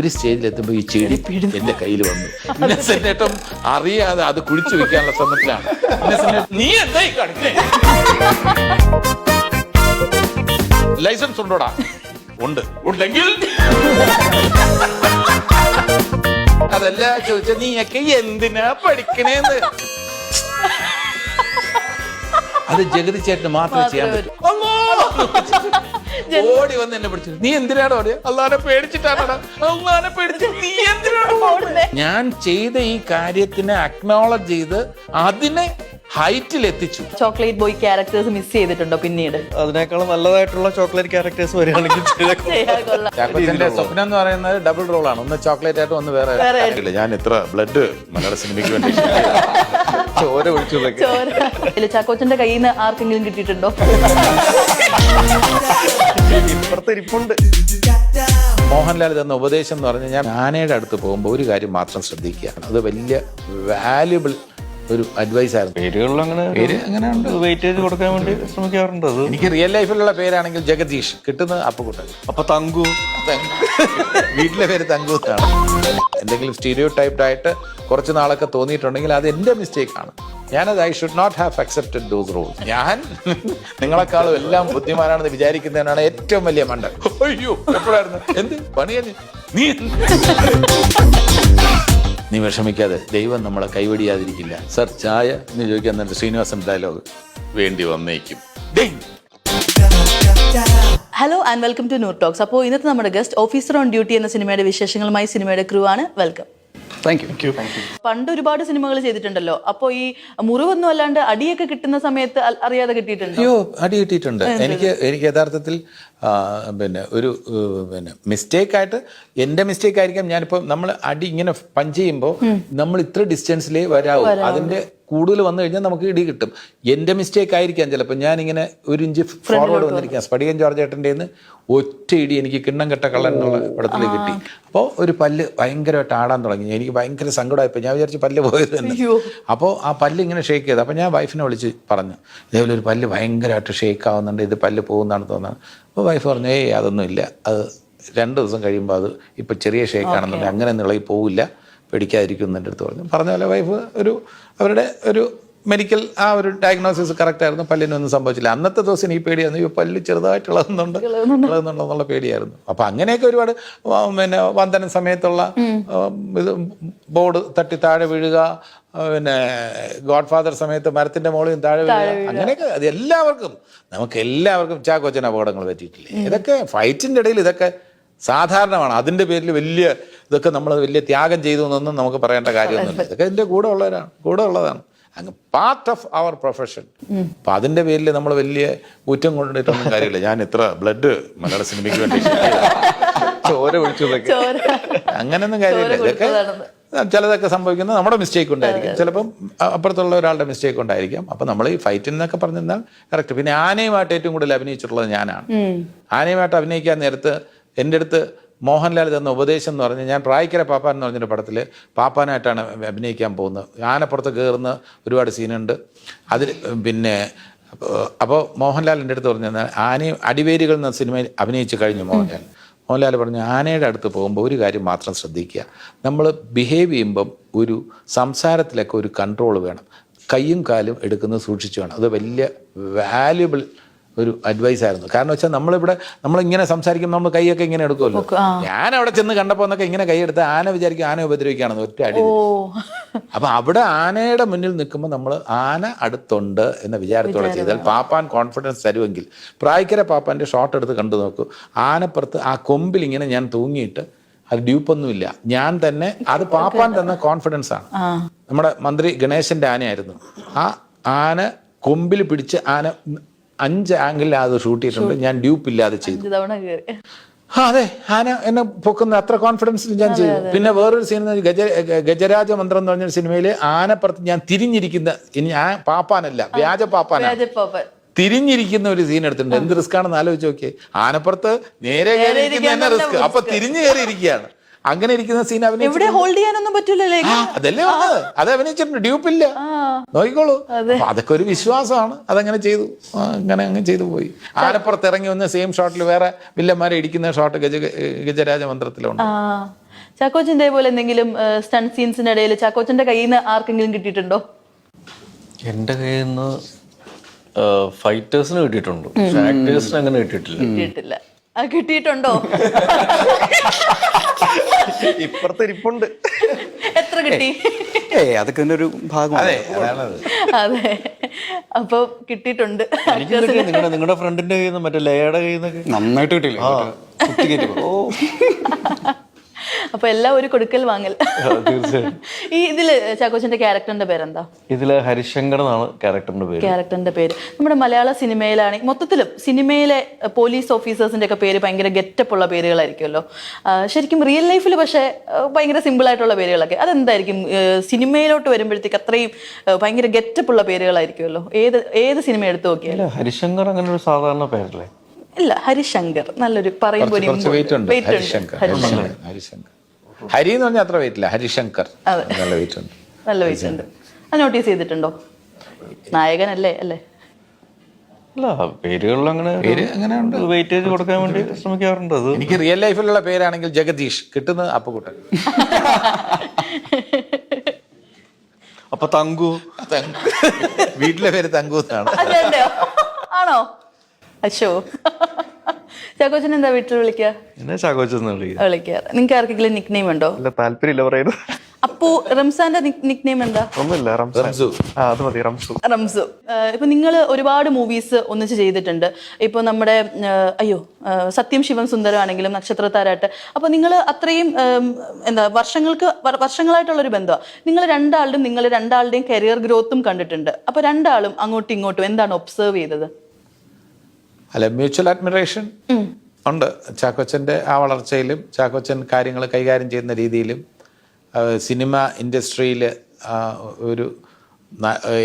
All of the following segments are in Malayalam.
ഒരു സ്റ്റേജിൽ എത്തുമ്പോൾ ഈ ചെടി എന്റെ കയ്യിൽ വന്നു. ഇന്നസെന്റേട്ടം അറിയാതെ അത് കുഴിച്ചു വെക്കാനുള്ള ശ്രമത്തിലാണ്. നീ എന്തായി ലൈസൻസ് ഉണ്ടോടാ? ഉണ്ട്. ഉണ്ടെങ്കിൽ? അതല്ല ചോദിച്ച നീയൊക്കെ എന്തിനാ പഠിക്കണേന്ന്? അത് ജഗതി ചേട്ടന് മാത്രമേ ചെയ്യാൻ പറ്റൂ! ഓടി വന്ന് എന്നെ പിടിച്ചു. നീ എന്തിനാണ് ഓടിയ? അള്ളാനെ പേടിച്ചിട്ടാണ് അള്ളാനെ പേടിച്ച് നീ എന്തിനാണ് ഓടുന്നത് ഞാൻ ചെയ്ത ഈ കാര്യത്തിനെ അക്നോളജ് ചെയ്ത് അതിനെ ഹൈറ്റിൽ എത്തിച്ചു. ചോക്ലേറ്റ് ബോയ് ക്യാരക്ടേഴ്സ് മിസ് ചെയ്തിട്ടുണ്ടോ പിന്നീട്? അതിനേക്കാളും നല്ലതായിട്ടുള്ള ചോക്ലേറ്റ് ക്യാരക്ടേഴ്സ് വരികയാണെങ്കിൽ സ്വപ്നം എന്ന് പറയുന്നത് ഡബിൾ റോൾ ആണ്. ഒന്ന് ചോക്ലേറ്റ് ആയിട്ട് ഒന്ന് വേറെ. ഞാൻ ഇത്ര ബ്ലഡ് മലയാള സിനിമയ്ക്ക് വേണ്ടി ചോര ഒഴിച്ചു ചോര. ചാക്കോച്ചന്റെ കയ്യിൽ നിന്ന് ആർക്കെങ്കിലും കിട്ടിയിട്ടുണ്ടോ? ഇപ്പുറത്ത് ഇരിപ്പുണ്ട്. മോഹൻലാൽ തന്ന ഉപദേശം എന്ന് പറഞ്ഞു ഞാൻ ആനയുടെ അടുത്ത് പോകുമ്പോൾ ഒരു കാര്യം മാത്രം ശ്രദ്ധിക്കുക. അത് വലിയ വാല്യുബിൾ ഒരു അഡ്വൈസ് ആയിരുന്നു. പേരുകളിൽ അങ്ങനെ പേര് അങ്ങനെ ഉണ്ട്. വെയിറ്റേജ് കൊടുക്കാൻ വേണ്ടി ശ്രമിക്കാറുണ്ട് അത്. എനിക്ക് റിയൽ ലൈഫിലുള്ള പേരാണെങ്കിൽ ജഗദീഷ്. കിട്ടുന്നത് അപ്പുകുട്ടൻ അപ്പൊ തങ്കു. വീട്ടിലെ പേര് തങ്കു എന്നാണ്. എന്തെങ്കിലും സ്റ്റീരിയോ ടൈപ്ഡ് ആയിട്ട് കുറച്ച് നാളൊക്കെ തോന്നിയിട്ടുണ്ടെങ്കിൽ അത് എന്റെ മിസ്റ്റേക്ക് ആണ്. ഞാനത് I should not have accepted those rules ഞാൻ? നിങ്ങളെക്കാളും എല്ലാം ബുദ്ധിമാനാണെന്ന് വിചാരിക്കുന്നതിനാണ് ഏറ്റവും വലിയ മണ്ടൻ. അയ്യോ എപ്പോഴായിരുന്നു? എന്ത്? പണിയല്ലേ? നീ നീ വിഷമിക്കാതെ ദൈവം നമ്മളെ കൈവടിയാതിരിക്കില്ല. സർ ചായ എന്ന് ചോദിക്കാൻ നല്ല ശ്രീനിവാസൻ ഡയലോഗ് വേണ്ടി വന്നേക്കും. Hello and welcome to Noor talks അപ്പോൾ ഇന്നത്തെ നമ്മുടെ ഗസ്റ്റ് ഓഫീസർ ഓൺ ഡ്യൂട്ടി എന്ന സിനിമയുടെ വിശേഷങ്ങളുമായി സിനിമയുടെ ക്രൂ ആണ്. വെൽക്കം താങ്ക് യു പണ്ട് ഒരുപാട് സിനിമകൾ ചെയ്തിട്ടുണ്ടല്ലോ. അപ്പോൾ ഈ മുറിവൊന്നും അല്ലാണ്ട് അടിയൊക്കെ കിട്ടുന്ന സമയത്ത് അറിയാതെ കിട്ടിയിട്ടുണ്ട്? അയ്യോ അടി കിട്ടിയിട്ടുണ്ട്. എനിക്ക് എനിക്ക് യഥാർത്ഥത്തിൽ പിന്നെ ഒരു പിന്നെ മിസ്റ്റേക്കായിട്ട് എന്റെ മിസ്റ്റേക്ക് ആയിരിക്കാം. ഞാനിപ്പോൾ നമ്മൾ അടി ഇങ്ങനെ പഞ്ച് ചെയ്യുമ്പോൾ നമ്മൾ ഇത്ര ഡിസ്റ്റൻസിലേ വരാവൂ. അതിന്റെ കൂടുതൽ വന്നു കഴിഞ്ഞാൽ നമുക്ക് ഇടി കിട്ടും. എന്റെ മിസ്റ്റേക്ക് ആയിരിക്കാം ചിലപ്പോൾ. ഞാനിങ്ങനെ ഒരു ഇഞ്ച് ഫോർവേഡ് വന്നിരിക്കാം സ്പടികൻ ജോർജ് ഏട്ടന്റെ ഒറ്റ ഇടി എനിക്ക് കിണ്ണം കെട്ട കള്ളൻ എന്നുള്ള പടത്തിൽ കിട്ടി. അപ്പോൾ ഒരു പല്ല് ഭയങ്കരമായിട്ട് ആടാൻ തുടങ്ങി. എനിക്ക് ഭയങ്കര സങ്കടമായിപ്പോൾ ഞാൻ വിചാരിച്ചു പല്ല് പോയത് തന്നെ. അപ്പോൾ ആ പല്ല് ഇങ്ങനെ ഷേക്ക് ചെയ്ത്. അപ്പോൾ ഞാൻ വൈഫിനെ വിളിച്ച് പറഞ്ഞു ഇതേപോലെ ഒരു പല്ല് ഭയങ്കരമായിട്ട് ഷേക്ക് ആവുന്നുണ്ട്. ഇത് പല്ല് പോകുന്നതാണ് തോന്നുന്നത് അപ്പോൾ വൈഫ് പറഞ്ഞു ഏയ് അതൊന്നും ഇല്ല. അത് രണ്ട് ദിവസം കഴിയുമ്പോൾ അത് ഇപ്പോൾ ചെറിയ ഷേക്ക് ആണെന്നുണ്ടെങ്കിൽ അങ്ങനെ നിളകി പോവില്ല. പേടിക്കാതിരിക്കും എന്റെ അടുത്ത് പറഞ്ഞു. പറഞ്ഞ പോലെ വൈഫ് ഒരു അവരുടെ ഒരു മെഡിക്കൽ ആ ഒരു ഡയഗ്നോസിസ് കറക്റ്റ് ആയിരുന്നു. പല്ലിനൊന്നും സംഭവിച്ചില്ല. അന്നത്തെ ദിവസം ഈ പേടിയായിരുന്നു. ഈ പല്ല് ചെറുതായിട്ട് ഇളകുന്നുണ്ട്. ഇളകുന്നുണ്ടെന്നുള്ള പേടിയായിരുന്നു. അപ്പം അങ്ങനെയൊക്കെ ഒരുപാട് പിന്നെ വന്ദന സമയത്തുള്ള ഇത് ബോർഡ് തട്ടി താഴെ വീഴുക പിന്നെ ഗോഡ് ഫാദർ സമയത്ത് മരത്തിന്റെ മുകളിൽ താഴെ വീഴുക. അങ്ങനെയൊക്കെ അത് എല്ലാവർക്കും നമുക്ക് എല്ലാവർക്കും ചാക്കോച്ചൻ അപകടങ്ങൾ പറ്റിയിട്ടില്ലേ? ഇതൊക്കെ ഫൈറ്റിന്റെ ഇടയിൽ ഇതൊക്കെ സാധാരണമാണ്. അതിന്റെ പേരിൽ വലിയ ഇതൊക്കെ നമ്മൾ വലിയ ത്യാഗം ചെയ്തു എന്നൊന്നും നമുക്ക് പറയേണ്ട കാര്യമൊന്നുമില്ല. ഇതൊക്കെ ഇതിന്റെ കൂടെ ഉള്ളവരാണ് കൂടെ ഉള്ളതാണ്. അങ്ങ് പാർട്ട് ഓഫ് അവർ പ്രൊഫഷൻ അപ്പൊ അതിന്റെ പേരിൽ നമ്മൾ വലിയ ഊറ്റം കൊണ്ടിട്ടൊന്നും കാര്യമില്ല. ഞാൻ ഇത്ര ബ്ലഡ് മലയാള സിനിമയ്ക്ക് വേണ്ടി ചോര ഒഴിച്ചു വെക്കാം ചോര. അങ്ങനെയൊന്നും കാര്യമില്ല. ഇതൊക്കെ ചിലതൊക്കെ സംഭവിക്കുന്നത് നമ്മുടെ മിസ്റ്റേക്ക് ഉണ്ടായിരിക്കും. ചിലപ്പം അപ്പുറത്തുള്ള ഒരാളുടെ മിസ്റ്റേക്ക് ഉണ്ടായിരിക്കാം. അപ്പം നമ്മൾ ഈ ഫൈറ്റിൽ നിന്നൊക്കെ പറഞ്ഞിരുന്നാൽ കറക്റ്റ് പിന്നെ ആനയുമായിട്ട് ഏറ്റവും കൂടുതൽ അഭിനയിച്ചിട്ടുള്ളത് ഞാനാണ്. ആനയുമായിട്ട് അഭിനയിക്കാൻ നേരത്ത് എന്റെ അടുത്ത് മോഹൻലാൽ തന്ന ഉപദേശം എന്ന് പറഞ്ഞാൽ ഞാൻ പ്രായിക്കര പാപ്പാൻ എന്ന് പറഞ്ഞൊരു പടത്തിൽ പാപ്പാനായിട്ടാണ് അഭിനയിക്കാൻ പോകുന്നത്. ആനപ്പുറത്ത് കയറുന്ന ഒരുപാട് സീനുണ്ട്. അതിൽ പിന്നെ അപ്പോൾ മോഹൻലാൽ എന്റെ അടുത്ത് പറഞ്ഞു ആനയും അടിവേരുകൾ എന്ന സിനിമയിൽ അഭിനയിച്ച് കഴിഞ്ഞു മോഹൻലാൽ. മോഹൻലാൽ പറഞ്ഞു ആനയുടെ അടുത്ത് പോകുമ്പോൾ ഒരു കാര്യം മാത്രം ശ്രദ്ധിക്കുക. നമ്മൾ ബിഹേവ് ചെയ്യുമ്പം ഒരു സംസാരത്തിലൊക്കെ ഒരു കൺട്രോൾ വേണം. കയ്യും കാലും എടുക്കുന്നത് സൂക്ഷിച്ചു വേണം. അത് വലിയ വാല്യുബിൾ ഒരു അഡ്വൈസ് ആയിരുന്നു. കാരണം വെച്ചാൽ നമ്മളിവിടെ നമ്മളിങ്ങനെ സംസാരിക്കുമ്പോൾ നമ്മൾ കൈയൊക്കെ ഇങ്ങനെ എടുക്കുമല്ലോ. ഞാൻ അവിടെ ചെന്ന് കണ്ടപ്പോൾ എന്നൊക്കെ ഇങ്ങനെ കൈയെടുത്ത് ആന വിചാരിക്കും ആന ഉപദ്രവിക്കുകയാണെന്ന് ഒറ്റ അടി. അപ്പൊ അവിടെ ആനയുടെ മുന്നിൽ നിൽക്കുമ്പോൾ നമ്മൾ ആന അടുത്തുണ്ട് എന്ന വിചാരത്തോടെ ചെയ്താൽ പാപ്പാൻ കോൺഫിഡൻസ് തരുമെങ്കിൽ പ്രായക്കര പാപ്പാന്റെ ഷോട്ട് എടുത്ത് കണ്ടു നോക്കൂ. ആനപ്പുറത്ത് ആ കൊമ്പിൽ ഇങ്ങനെ ഞാൻ തൂങ്ങിയിട്ട് അത് ഡ്യൂപ്പൊന്നുമില്ല. ഞാൻ തന്നെ അത് പാപ്പാൻ തന്ന കോൺഫിഡൻസ് ആണ്. നമ്മുടെ മന്ത്രി ഗണേശന്റെ ആനയായിരുന്നു. ആ ആന കൊമ്പിൽ പിടിച്ച് ആന അഞ്ച് ആംഗിളിൽ അത് ഷൂട്ട് ചെയ്തിട്ടുണ്ട്. ഞാൻ ഡ്യൂപ്പ് ഇല്ലാതെ ചെയ്തു. ആ, അതെ. ആന എന്നെ പൊക്കുന്ന അത്ര കോൺഫിഡൻസിൽ ഞാൻ ചെയ്തു. പിന്നെ വേറൊരു സീൻ ഗജ ഗജരാജ മന്ത്രം എന്ന് പറഞ്ഞൊരു സിനിമയിൽ ആനപ്പുറത്ത് ഞാൻ തിരിഞ്ഞിരിക്കുന്ന ഇനി ആ പാപ്പാനല്ല വ്യാജ പാപ്പാന തിരിഞ്ഞിരിക്കുന്ന ഒരു സീൻ എടുത്തിട്ടുണ്ട്. എന്ത് റിസ്ക് ആണെന്ന് ആലോചിച്ച് നോക്കിയേ. ആനപ്പുറത്ത് നേരെ കയറിയിരിക്കുന്ന തന്നെ റിസ്ക് അപ്പൊ തിരിഞ്ഞു കയറി ഇരിക്കുകയാണ്. അങ്ങനെ ഇരിക്കുന്ന സീൻ അവനെ എവിടെ ഹോൾഡ് ചെയ്യാനൊന്നും പറ്റൂലല്ലേ? ആ, അതല്ലേ വന്നത് അത് അഭിനയിച്ചിട്ടുണ്ട്. ഡ്യൂപ്പില്ല. നോക്കിക്കോളൂ. അതൊക്കെ ഒരു വിശ്വാസമാണ്. അതങ്ങനെ ചെയ്തു. അങ്ങനെ അങ്ങനെ അങ്ങ് ചെയ്തു പോയി. ആലപ്പുറത്ത് ഇറങ്ങി വന്ന സെയിം ഷോട്ടിൽ വേറെ വില്ലന്മാരെ ഇടിക്കുന്ന ഷോട്ട് ഗജ ഗജരാജ മന്ത്രത്തിലുണ്ട്. ആ. ചാക്കോച്ചൻ ഇതേപോലെ എന്തെങ്കിലും സ്റ്റൺ സീൻസിന്റെ ഇടയിൽ ചാക്കോച്ചന്റെ കയ്യിൽ നിന്ന് ആർക്കെങ്കിലും കിട്ടിയിട്ടുണ്ടോ? എന്റെ കയ്യിൽ നിന്ന് ഫൈറ്റേഴ്സിന് കിട്ടിയിട്ടുണ്ട്. ആക്ടേഴ്സിന് അങ്ങനെ കിട്ടിയിട്ടില്ല. കിട്ടിയിട്ടില്ല. ആ കിട്ടിയിട്ടുണ്ടോ? ഇപ്പുറത്ത് ഇരിപ്പുണ്ട്. എത്ര കിട്ടി? ഏ അതൊക്കെ ഇതിന്റെ ഒരു ഭാഗമാണ്. അതെ അതാണത്. അതെ. അപ്പൊ കിട്ടിയിട്ടുണ്ട്. എനിക്ക് നിങ്ങളുടെ നിങ്ങളുടെ ഫ്രണ്ടിന്റെ കയ്യിൽ നിന്ന് മറ്റേ ലയയുടെ കയ്യിൽ നിന്നൊക്കെ? നന്നായിട്ട് കിട്ടിയില്ലേ? ഓ. അപ്പൊ എല്ലാം ഒരു കൊടുക്കൽ വാങ്ങൽ. ഈ ഇതിൽ ചാക്കോച്ചന്റെ ക്യാരക്ടറിന്റെ പേരെന്താ? ഇതിൽ ഹരിശങ്കർ എന്നാണ് ക്യാരക്ടറിന്റെ പേര്. ക്യാരക്ടറിന്റെ പേര്. നമ്മുടെ മലയാള സിനിമയിലാണെങ്കിൽ മൊത്തത്തിലും സിനിമയിലെ പോലീസ് ഓഫീസേഴ്സിന്റെ ഒക്കെ പേര് ഭയങ്കര ഗെറ്റപ്പ് ഉള്ള പേരുകളായിരിക്കുമല്ലോ. ശരിക്കും റിയൽ ലൈഫിൽ പക്ഷേ ഭയങ്കര സിമ്പിൾ ആയിട്ടുള്ള പേരുകളൊക്കെ. അതെന്തായിരിക്കും? സിനിമയിലോട്ട് വരുമ്പോഴത്തേക്ക് അത്രയും ഭയങ്കര ഗെറ്റപ്പ് ഉള്ള പേരുകളായിരിക്കുമല്ലോ. ഏത് ഏത് സിനിമ എടുത്തു നോക്കിയാലും. ഹരിശങ്കർ അങ്ങനെ ഒരു സാധാരണ പേരല്ലേ? ഇല്ല ഹരിശങ്കർ. നല്ലൊരു പറയുമ്പോൾ ഹരിശങ്കർ. ഹരി എന്ന് പറഞ്ഞാൽ അത്ര വെയിറ്റ് ഇല്ല. ഹരിശങ്കർ നല്ല വെയിറ്റ് ഉണ്ട്. നല്ല വെയിറ്റ് ഉണ്ട്. അത് നോട്ടീസ് ചെയ്തിട്ടുണ്ടോ? നായകനല്ലേ അല്ലേ? അല്ല പേരുകളിൽ അങ്ങനെ പേര് അങ്ങനെ ഉണ്ട്. വെയിറ്റേജ് കൊടുക്കാൻ വേണ്ടി ശ്രമിക്കാറുണ്ട്. അത് എനിക്ക് റിയൽ ലൈഫിലുള്ള പേരാണെങ്കിൽ ജഗദീഷ്. കിട്ടുന്നത് അപ്പുകുട്ടൻ. അപ്പൊ തങ്കു. വീട്ടിലെ പേര് തങ്കു എന്നാണ്. ആണോ? അശോ. ചാക്കോച്ചൻ എന്താ വീട്ടിൽ വിളിക്കുക എന്നെ ചാക്കോച്ചെന്ന് വിളിക്കുക വിളിക്കാറ് നിങ്ങൾക്ക് ആർക്കെങ്കിലും നിക് നെയിം ഉണ്ടോ? അല്ല താല്പര്യമില്ല പറയുന്നത് അപ്പോ റംസാന്റെ നിക് നെയിം എന്താ? ഒന്നുമില്ല റംസു. ആ അത് മതി റംസു. റംസു. ഇപ്പൊ നിങ്ങൾ ഒരുപാട് മൂവീസ് ഒന്നിച്ച് ചെയ്തിട്ടുണ്ട്. ഇപ്പൊ നമ്മുടെ അയ്യോ സത്യം ശിവം സുന്ദരമാണെങ്കിലും നക്ഷത്രത്താരായിട്ട് അപ്പൊ നിങ്ങൾ അത്രയും എന്താ വർഷങ്ങൾക്ക് വർ- വർഷങ്ങളായിട്ടുള്ള ഒരു ബന്ധമാണ് നിങ്ങൾ രണ്ടാളുടെയും നിങ്ങൾ രണ്ടാളുടെയും കരിയർ ഗ്രോത്തും കണ്ടിട്ടുണ്ട്. അപ്പൊ രണ്ടാളും അങ്ങോട്ടും ഇങ്ങോട്ടും എന്താണ് ഒബ്സർവ് ചെയ്തത്? അല്ല മ്യൂച്വൽ അഡ്മിറേഷൻ ഉണ്ട്. ചാക്കോച്ചന്റെ ആ വളർച്ചയിലും ചാക്കോച്ചൻ കാര്യങ്ങൾ കൈകാര്യം ചെയ്യുന്ന രീതിയിലും സിനിമ ഇൻഡസ്ട്രിയിൽ ഒരു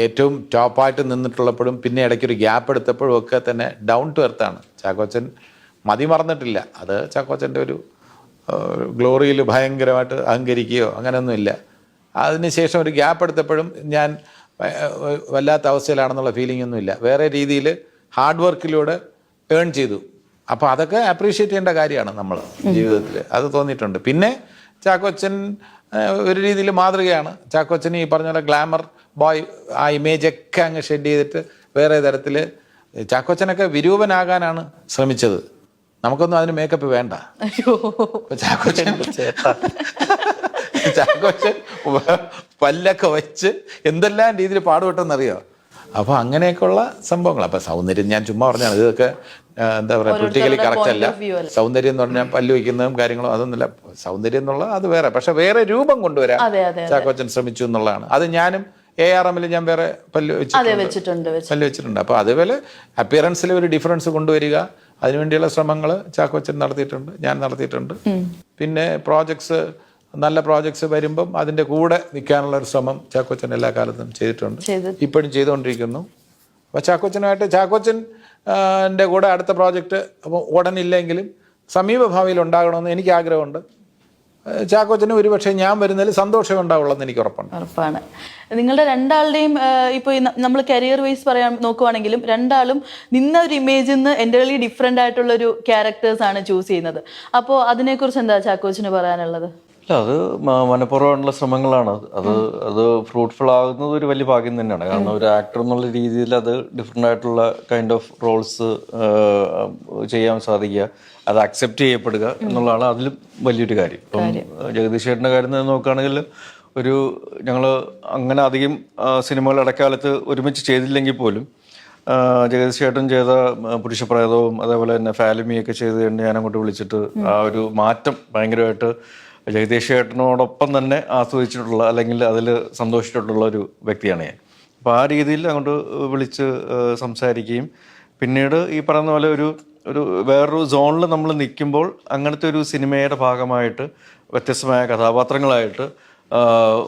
ഏറ്റവും ടോപ്പായിട്ട് നിന്നിട്ടുള്ളപ്പോഴും പിന്നെ ഇടയ്ക്കൊരു ഗ്യാപ്പ് എടുത്തപ്പോഴും ഒക്കെ തന്നെ ഡൗൺ ടു എർത്താണ് ചാക്കോച്ചൻ മതി മറന്നിട്ടില്ല. അത് ചാക്കോച്ചന്റെ ഒരു ഗ്ലോറിയിൽ ഭയങ്കരമായിട്ട് അഹങ്കരിക്കുകയോ അങ്ങനെയൊന്നുമില്ല. അതിനുശേഷം ഒരു ഗ്യാപ്പ് എടുത്തപ്പോഴും ഞാൻ വല്ലാത്ത അവസ്ഥയിലാണെന്നുള്ള ഫീലിംഗ് ഒന്നുമില്ല. വേറെ രീതിയിൽ ഹാർഡ് വർക്കിലൂടെ ഏൺ ചെയ്തു. അപ്പോൾ അതൊക്കെ അപ്രീഷിയേറ്റ് ചെയ്യേണ്ട കാര്യമാണ് നമ്മൾ ജീവിതത്തിൽ അത് തോന്നിയിട്ടുണ്ട്. പിന്നെ ചാക്കോച്ചൻ ഒരു രീതിയിൽ മാതൃകയാണ്. ചാക്കോച്ചൻ ഈ പറഞ്ഞ പോലെ ഗ്ലാമർ ബോയ് ആ ഇമേജൊക്കെ അങ്ങ് ഷെഡ് ചെയ്തിട്ട് വേറെ തരത്തിൽ ചാക്കോച്ചനൊക്കെ വിരൂപനാകാനാണ് ശ്രമിച്ചത്. നമുക്കൊന്നും അതിന് മേക്കപ്പ് വേണ്ട. ചാക്കോച്ചൻ ചാക്കോച്ചൻ പല്ലൊക്കെ വെച്ച് എന്തെല്ലാം രീതിയിൽ പാടുപെട്ടെന്നറിയോ? അപ്പൊ അങ്ങനെയൊക്കെയുള്ള സംഭവങ്ങൾ അപ്പോൾ സൗന്ദര്യം ഞാൻ ചുമ്മാ പറഞ്ഞാണ് ഇതൊക്കെ എന്താ പറയുക പൊളിറ്റിക്കലി കറക്റ്റ് അല്ല? സൗന്ദര്യം എന്ന് പറഞ്ഞാൽ പല്ല് വയ്ക്കുന്നതും കാര്യങ്ങളും അതൊന്നുമില്ല. സൗന്ദര്യം എന്നുള്ള അത് വേറെ. പക്ഷെ വേറെ രൂപം കൊണ്ടുവരാൻ ചാക്കോച്ചൻ ശ്രമിച്ചു എന്നുള്ളതാണ്. അത് ഞാനും എ ആർ എമ്മിൽ ഞാൻ വേറെ പല്ല് വെച്ചിട്ടുണ്ട്. വെച്ചിട്ടുണ്ട് വെച്ച് പല്ല് വെച്ചിട്ടുണ്ട്. അപ്പോൾ അതുപോലെ അപ്പിയറൻസിൽ ഒരു ഡിഫറൻസ് കൊണ്ടുവരിക. അതിനുവേണ്ടിയുള്ള ശ്രമങ്ങൾ ചാക്കോച്ചൻ നടത്തിയിട്ടുണ്ട്. ഞാൻ നടത്തിയിട്ടുണ്ട്. പിന്നെ പ്രോജക്ട്സ് നല്ല പ്രോജക്ട്സ് വരുമ്പം അതിന്റെ കൂടെ നിൽക്കാനുള്ള ഒരു ശ്രമം ചാക്കോച്ചൻ എല്ലാ കാലത്തും ചെയ്തിട്ടുണ്ട്. ഇപ്പോഴും ചെയ്തുകൊണ്ടിരിക്കുന്നു. അപ്പോൾ ചാക്കോച്ചനുമായിട്ട് ചാക്കോച്ചൻ എന്റെ കൂടെ അടുത്ത പ്രോജക്റ്റ് അപ്പോൾ ഉടനില്ലെങ്കിലും സമീപഭാവിയിൽ ഉണ്ടാകണമെന്ന് എനിക്ക് ആഗ്രഹമുണ്ട്. ചാക്കോച്ചന് ഒരുപക്ഷെ ഞാൻ വരുന്നതിൽ സന്തോഷം ഉണ്ടാവുള്ളൂ എന്ന് എനിക്ക് ഉറപ്പുണ്ട്. ഉറപ്പാണ്. നിങ്ങളുടെ രണ്ടാളുടെയും ഇപ്പോൾ നമ്മൾ കരിയർ വൈസ് പറയാൻ നോക്കുവാണെങ്കിലും രണ്ടാളും നിന്ന ഒരു ഇമേജിൽ നിന്ന് എന്റർലി ഡിഫറെന്റ് ആയിട്ടുള്ള ഒരു ക്യാരക്ടേഴ്സ് ആണ് ചൂസ് ചെയ്യുന്നത്. അപ്പോൾ അതിനെക്കുറിച്ച് എന്താ ചാക്കോച്ചിന് പറയാനുള്ളത്? അല്ല അത് മനഃപൂർവമുള്ള ശ്രമങ്ങളാണ്. അത് അത് ഫ്രൂട്ട്ഫുൾ ആകുന്നത് ഒരു വലിയ ഭാഗ്യം തന്നെയാണ്. കാരണം ഒരു ആക്ടർ എന്നുള്ള രീതിയിൽ അത് ഡിഫറെന്റ് ആയിട്ടുള്ള കൈൻഡ് ഓഫ് റോൾസ് ചെയ്യാൻ സാധിക്കുക അത് അക്സെപ്റ്റ് ചെയ്യപ്പെടുക എന്നുള്ളതാണ് അതിലും വലിയൊരു കാര്യം. ഇപ്പം ജഗദീഷ് ചേട്ടന്റെ കാര്യം തന്നെ നോക്കുകയാണെങ്കിൽ ഒരു ഞങ്ങൾ അങ്ങനെ അധികം സിനിമകൾ ഇടക്കാലത്ത് ഒരുമിച്ച് ചെയ്തില്ലെങ്കിൽ പോലും ജഗദീഷ് ചേട്ടൻ ചെയ്ത പുരുഷപ്രേതവും അതേപോലെ തന്നെ ഫാലിമിയൊക്കെ ചെയ്ത് കഴിഞ്ഞ് ഞാൻ അങ്ങോട്ട് വിളിച്ചിട്ട് ആ ഒരു മാറ്റം ഭയങ്കരമായിട്ട് ജഗദീഷ് ചേട്ടനോടൊപ്പം തന്നെ ആസ്വദിച്ചിട്ടുള്ള അല്ലെങ്കിൽ അതിൽ സന്തോഷിച്ചിട്ടുള്ള ഒരു വ്യക്തിയാണ് ഞാൻ. അപ്പോൾ ആ രീതിയിൽ അങ്ങോട്ട് വിളിച്ച് സംസാരിക്കുകയും പിന്നീട് ഈ പറയുന്ന പോലെ ഒരു ഒരു വേറൊരു സോണിൽ നമ്മൾ നിൽക്കുമ്പോൾ അങ്ങനത്തെ ഒരു സിനിമയുടെ ഭാഗമായിട്ട് വ്യത്യസ്തമായ കഥാപാത്രങ്ങളായിട്ട്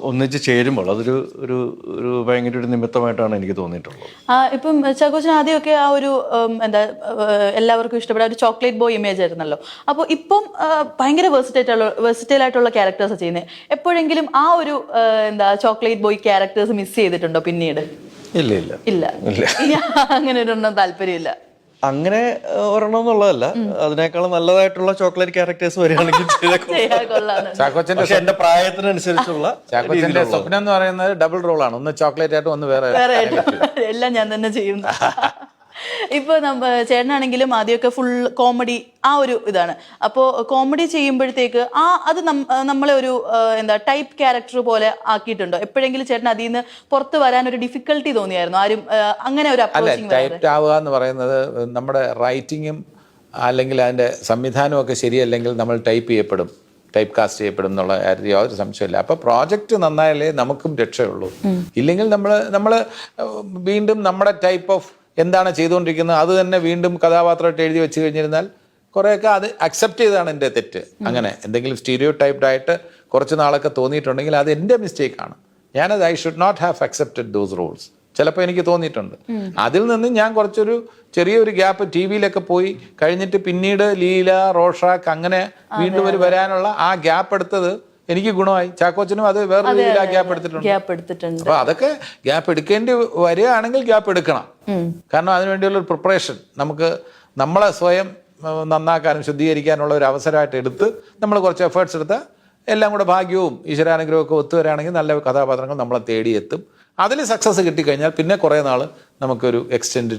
ഒന്നിച്ച് ചേരുമ്പോൾ അതൊരു ഒരു ഒരു ഭയങ്കര ഒരു നിമിത്തമായിട്ടാണ് എനിക്ക് തോന്നിയിട്ടുള്ളത്. ആ ഇപ്പം ചകോച്ചൻ ആദ്യമൊക്കെ ആ ഒരു എന്താ എല്ലാവർക്കും ഇഷ്ടപ്പെട്ട ഒരു ചോക്ലേറ്റ് ബോയ് ഇമേജ് ആയിരുന്നല്ലോ. അപ്പോൾ ഇപ്പം ഭയങ്കര വെർസിറ്റേറ്റുള്ള വെർസിറ്റൈൽ ആയിട്ടുള്ള ക്യാരക്ടേഴ്സ് ചെയ്യുന്നത് എപ്പോഴെങ്കിലും ആ ഒരു എന്താ ചോക്ലേറ്റ് ബോയ് ക്യാരക്ടേഴ്സ് മിസ് ചെയ്തിട്ടുണ്ടോ പിന്നീട്? ഇല്ല ഇല്ല. ഇല്ല. അങ്ങനെ ഒരെണ്ണം താല്പര്യമില്ല. അങ്ങനെ ഒരെണ്ണം എന്നുള്ളതല്ല. അതിനേക്കാളും നല്ലതായിട്ടുള്ള ചോക്ലേറ്റ് ക്യാരക്ടേഴ്സ് വരികയാണെങ്കിൽ എന്റെ പ്രായത്തിനനുസരിച്ചുള്ള ചാക്കോച്ചന്റെ സ്വപ്നം എന്ന് പറയുന്നത് ഡബിൾ റോൾ ആണ് ഒന്ന് ചോക്ലേറ്റ് ആയിട്ട് ഒന്ന് വേറെ എല്ലാം ഞാൻ തന്നെ ചെയ്യുന്നു. ഇപ്പൊ നമ്മ ചേട്ടനാണെങ്കിലും ആദ്യമൊക്കെ ഫുൾ കോമഡി ആ ഒരു ഇതാണ്. അപ്പോൾ കോമഡി ചെയ്യുമ്പോഴത്തേക്ക് ആ അത് നമ്മളെ ഒരു എന്താ ടൈപ്പ് ക്യാരക്ടർ പോലെ ആക്കിയിട്ടുണ്ടോ? എപ്പോഴെങ്കിലും ചേട്ടൻ അതിൽ നിന്ന് പുറത്ത് വരാൻ ഒരു ഡിഫിക്കൽട്ടി തോന്നിയായിരുന്നു? ആരും അങ്ങനെ ഒരു അപ്രോച്ചിങ് ടൈപ്ഡ് ആവുക എന്ന് പറയുന്നത് നമ്മുടെ റൈറ്റിങ്ങും അല്ലെങ്കിൽ അതിന്റെ സംവിധാനവും ഒക്കെ ശരിയല്ലെങ്കിൽ നമ്മൾ ടൈപ്പ് ചെയ്യപ്പെടും. ടൈപ്പ് കാസ്റ്റ് ചെയ്യപ്പെടും എന്നുള്ള കാര്യത്തിൽ യാതൊരു സംശയമില്ല അപ്പോൾ പ്രോജക്റ്റ് നന്നായാലേ നമുക്കും രക്ഷയുള്ളൂ. ഇല്ലെങ്കിൽ നമ്മൾ നമ്മൾ വീണ്ടും നമ്മുടെ ടൈപ്പ് ഓഫ് എന്താണ് ചെയ്തുകൊണ്ടിരിക്കുന്നത്? അത് തന്നെ വീണ്ടും കഥാപാത്രമായിട്ട് എഴുതി വെച്ച് കഴിഞ്ഞിരുന്നാൽ കുറേയൊക്കെ അത് അക്സെപ്റ്റ് ചെയ്താണ് എന്റെ തെറ്റ്. അങ്ങനെ എന്തെങ്കിലും സ്റ്റീരിയോ ടൈപ്ഡായിട്ട് കുറച്ച് നാളൊക്കെ തോന്നിയിട്ടുണ്ടെങ്കിൽ അത് എന്റെ മിസ്റ്റേക്കാണ് ഞാനത് I should not have accepted those rules ചിലപ്പോൾ എനിക്ക് തോന്നിയിട്ടുണ്ട്. അതിൽ നിന്ന് ഞാൻ കുറച്ചൊരു ചെറിയൊരു ഗ്യാപ്പ് ടി വിയിലൊക്കെ പോയി കഴിഞ്ഞിട്ട് പിന്നീട് ലീല റോഷാക്ക് അങ്ങനെ വീണ്ടും ഒരു വരാനുള്ള ആ ഗ്യാപ്പ് എടുത്തത് എനിക്ക് ഗുണമായി. ചാക്കോച്ചനും അത് വേറെ രീതിയിൽ ആ ഗ്യാപ്പ് എടുത്തിട്ടുണ്ട്. ഗ്യാപ്പ് എടുത്തിട്ടുണ്ട്. അപ്പൊ അതൊക്കെ ഗ്യാപ്പ് എടുക്കേണ്ടി വരികയാണെങ്കിൽ ഗ്യാപ്പ് എടുക്കണം. കാരണം അതിനുവേണ്ടിയുള്ള ഒരു പ്രിപ്പറേഷൻ നമുക്ക് നമ്മളെ സ്വയം നന്നാക്കാനും ശുദ്ധീകരിക്കാനുള്ള ഒരു അവസരമായിട്ട് എടുത്ത് നമ്മൾ കുറച്ച് എഫേർട്സ് എടുത്താൽ എല്ലാം കൂടെ ഭാഗ്യവും ഈശ്വരാനുഗ്രഹവും ഒക്കെ ഒത്തുവരാണെങ്കിൽ നല്ല കഥാപാത്രങ്ങൾ നമ്മളെ തേടിയെത്തും. അതിൽ സക്സസ് കിട്ടിക്കഴിഞ്ഞാൽ പിന്നെ കുറേ നാൾ നമുക്കൊരു എക്സ്റ്റെൻഡ്